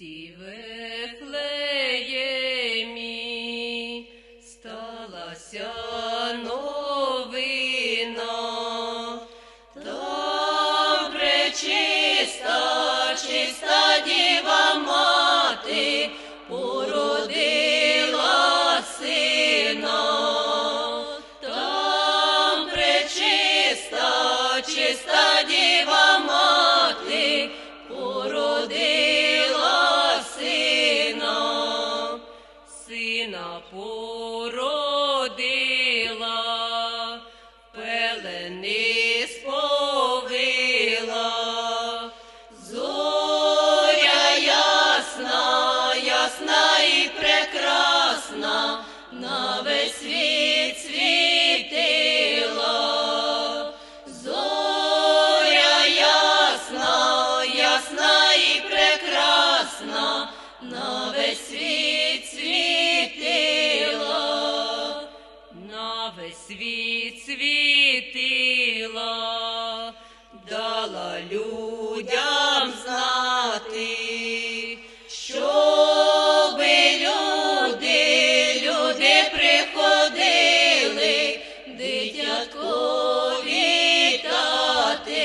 місті Вифлеємі. Сталася сина породила, пелени сповила. Зоря ясна, ясна і прекрасна, на весь світ світила. Зоря ясна, ясна і прекрасна, на весь світ дала людям знати, щоби люди, люди приходили, дитятко вітати,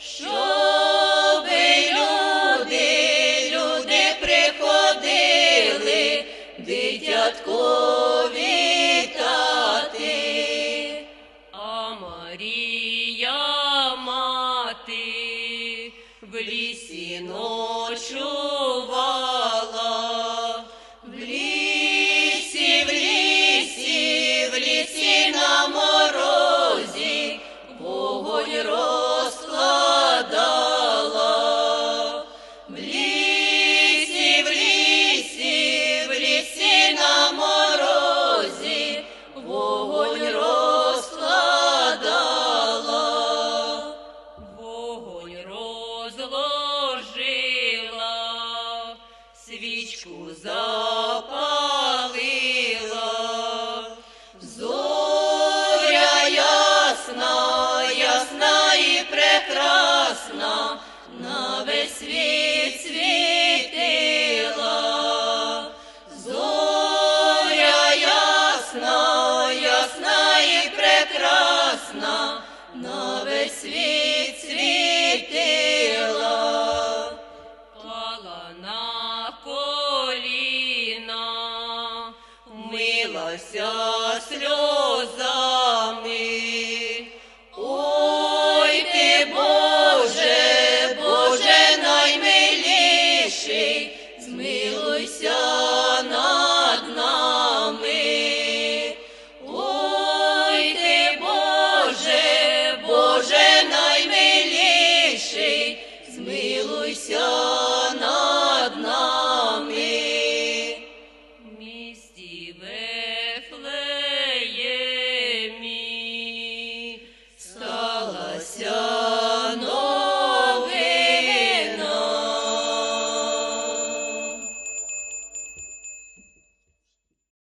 щоби люди, люди приходили, дитятко в лісі ночувала, ясна, і прекрасна, на весь світ світила. Зоря ясна, ясна і прекрасна, на весь світ світила. Пала на коліна, милася сльозами.